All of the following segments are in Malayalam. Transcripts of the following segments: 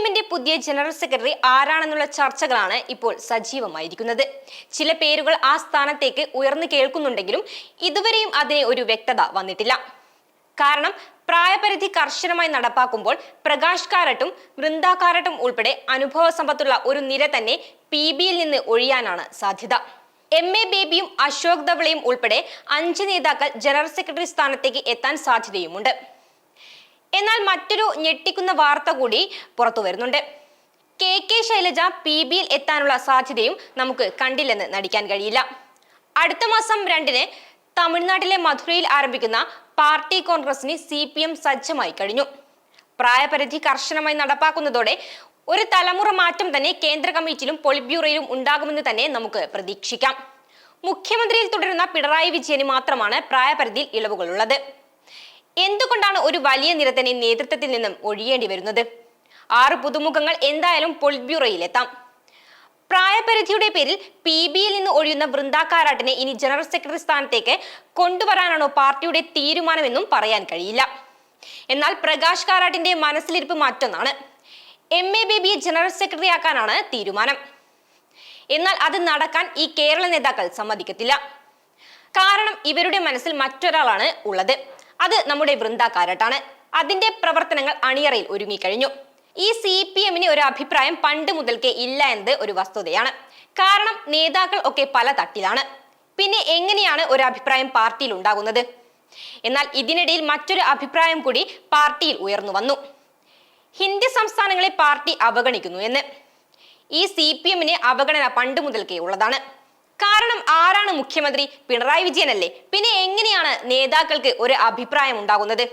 എമ്മിന്റെ പുതിയ ജനറൽ സെക്രട്ടറി ആരാണെന്നുള്ള ചർച്ചകളാണ് ഇപ്പോൾ സജീവമായിരിക്കുന്നത്. ചില പേരുകൾ ആ സ്ഥാനത്തേക്ക് ഉയർന്നു കേൾക്കുന്നുണ്ടെങ്കിലും ഇതുവരെയും അതിന് ഒരു വ്യക്തത വന്നിട്ടില്ല. കാരണം പ്രായപരിധി കർശനമായി നടപ്പാക്കുമ്പോൾ പ്രകാശ് കാരട്ടും വൃന്ദ കാരട്ടും ഉൾപ്പെടെ അനുഭവ സമ്പത്തുള്ള ഒരു നിര തന്നെ പി ബിയിൽ നിന്ന് ഒഴിയാനാണ് സാധ്യത. എം എ ബേബിയും അശോക് ധവളയും ഉൾപ്പെടെ അഞ്ച് നേതാക്കൾ ജനറൽ സെക്രട്ടറി സ്ഥാനത്തേക്ക് എത്താൻ സാധ്യതയുമുണ്ട്. എന്നാൽ മറ്റൊരു ഞെട്ടിക്കുന്ന വാർത്ത കൂടി പുറത്തു വരുന്നുണ്ട്. കെ കെ ശൈലജ പി ബിയിൽ എത്താനുള്ള സാധ്യതയും നമുക്ക് കണ്ടില്ലെന്ന് നടിക്കാൻ കഴിയില്ല. അടുത്ത മാസം രണ്ടിന് തമിഴ്നാട്ടിലെ മധുരയിൽ ആരംഭിക്കുന്ന പാർട്ടി കോൺഗ്രസിന് സി പി എം സജ്ജമായി കഴിഞ്ഞു. പ്രായപരിധി കർശനമായി നടപ്പാക്കുന്നതോടെ ഒരു തലമുറ മാറ്റം തന്നെ കേന്ദ്ര കമ്മിറ്റിയിലും പൊളിറ്റ് ബ്യൂറോയിലും ഉണ്ടാകുമെന്ന് തന്നെ നമുക്ക് പ്രതീക്ഷിക്കാം. മുഖ്യമന്ത്രിയിൽ തുടരുന്ന പിണറായി വിജയന് മാത്രമാണ് പ്രായപരിധിയിൽ ഇളവുകളുള്ളത്. എന്തുകൊണ്ടാണ് ഒരു വലിയ നിരത്തിനെ നേതൃത്വത്തിൽ നിന്നും ഒഴിയേണ്ടി വരുന്നത്? ആറ് പുതുമുഖങ്ങൾ എന്തായാലും പൊളിറ്റ് ബ്യൂറോയിലെത്താം പ്രായപരിധിയുടെ പേരിൽ പി ബിയിൽ നിന്ന് ഒഴിയുന്ന വൃന്ദാക്കാരാട്ടിനെ ഇനി ജനറൽ സെക്രട്ടറി സ്ഥാനത്തേക്ക് കൊണ്ടുവരാനാണോ പാർട്ടിയുടെ തീരുമാനമെന്നും പറയാൻ കഴിയില്ല. എന്നാൽ പ്രകാശ് കാരാട്ടിന്റെ മനസ്സിലിരിപ്പ് മറ്റൊന്നാണ്. എം എ ബേബിയെ ജനറൽ സെക്രട്ടറി ആക്കാനാണ് തീരുമാനം. എന്നാൽ അത് നടക്കാൻ ഈ കേരള നേതാക്കൾ സമ്മതിക്കത്തില്ല. കാരണം ഇവരുടെ മനസ്സിൽ മറ്റൊരാളാണ് ഉള്ളത്. അത് നമ്മുടെ വൃന്ദാക്കാരട്ടാണ് അതിന്റെ പ്രവർത്തനങ്ങൾ അണിയറയിൽ ഒരുങ്ങിക്കഴിഞ്ഞു ഈ സി പി എമ്മിന് ഒരു അഭിപ്രായം പണ്ട് മുതൽക്കേ ഇല്ല എന്നത് ഒരു വസ്തുതയാണ്. കാരണം നേതാക്കൾ ഒക്കെ പല തട്ടിലാണ്. പിന്നെ എങ്ങനെയാണ് ഒരു അഭിപ്രായം പാർട്ടിയിൽ ഉണ്ടാകുന്നത്? എന്നാൽ ഇതിനിടയിൽ മറ്റൊരു അഭിപ്രായം കൂടി പാർട്ടിയിൽ ഉയർന്നു വന്നു. ഹിന്ദി സംസ്ഥാനങ്ങളെ പാർട്ടി അവഗണിക്കുന്നു എന്ന്. ഈ സി പി എമ്മിന് അവഗണന പണ്ട് മുതൽക്കേ ഉള്ളതാണ്. കാരണം ആരാണ് മുഖ്യമന്ത്രി? പിണറായി വിജയനല്ലേ? പിന്നെ എങ്ങനെയാണ് നേതാക്കൾക്ക് ഒരു അഭിപ്രായം ഉണ്ടാകുന്നത്?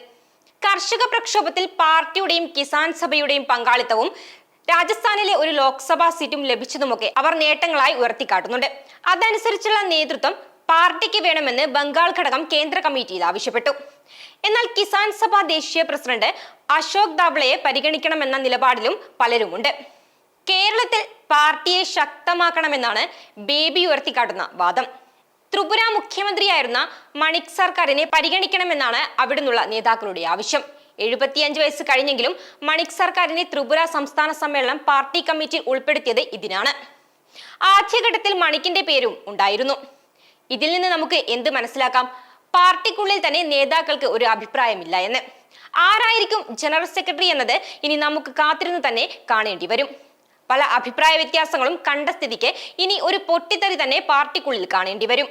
കർഷക പ്രക്ഷോഭത്തിൽ പാർട്ടിയുടെയും കിസാൻ സഭയുടെയും പങ്കാളിത്തവും രാജസ്ഥാനിലെ ഒരു ലോക്സഭാ സീറ്റും ലഭിച്ചതുമൊക്കെ അവർ നേട്ടങ്ങളായി ഉയർത്തിക്കാട്ടുന്നുണ്ട്. അതനുസരിച്ചുള്ള നേതൃത്വം പാർട്ടിക്ക് വേണമെന്ന് ബംഗാൾ ഘടകം കേന്ദ്ര കമ്മിറ്റിയിൽ ആവശ്യപ്പെട്ടു. എന്നാൽ കിസാൻ സഭ ദേശീയ പ്രസിഡന്റ് അശോക് ദാബ്ളയെ പരിഗണിക്കണമെന്ന നിലപാടിലും പലരുമുണ്ട്. കേരളത്തിൽ പാർട്ടിയെ ശക്തമാക്കണമെന്നാണ് ബേബി ഉയർത്തിക്കാട്ടുന്ന വാദം. ത്രിപുര മുഖ്യമന്ത്രിയായിരുന്ന മണിക് സർക്കാരിനെ പരിഗണിക്കണമെന്നാണ് അവിടുന്നുള്ള നേതാക്കളുടെ ആവശ്യം. എഴുപത്തിയഞ്ച് വയസ്സ് കഴിഞ്ഞെങ്കിലും മണിക് സർക്കാരിനെ ത്രിപുര സംസ്ഥാന സമ്മേളനം പാർട്ടി കമ്മിറ്റിയിൽ ഉൾപ്പെടുത്തിയത് ഇതിനാണ്. ആദ്യഘട്ടത്തിൽ മണിക്കിന്റെ പേരും ഉണ്ടായിരുന്നു. ഇതിൽ നിന്ന് നമുക്ക് എന്ത് മനസ്സിലാക്കാം? പാർട്ടിക്കുള്ളിൽ തന്നെ നേതാക്കൾക്ക് ഒരു അഭിപ്രായമില്ല എന്ന്. ആരായിരിക്കും ജനറൽ സെക്രട്ടറി എന്നത് ഇനി നമുക്ക് കാത്തിരുന്ന് തന്നെ കാണേണ്ടി വരും. പല അഭിപ്രായ വ്യത്യാസങ്ങളും കണ്ട സ്ഥിതിക്ക് ഇനി ഒരു പൊട്ടിത്തെറി തന്നെ പാർട്ടിക്കുള്ളിൽ കാണേണ്ടി വരും.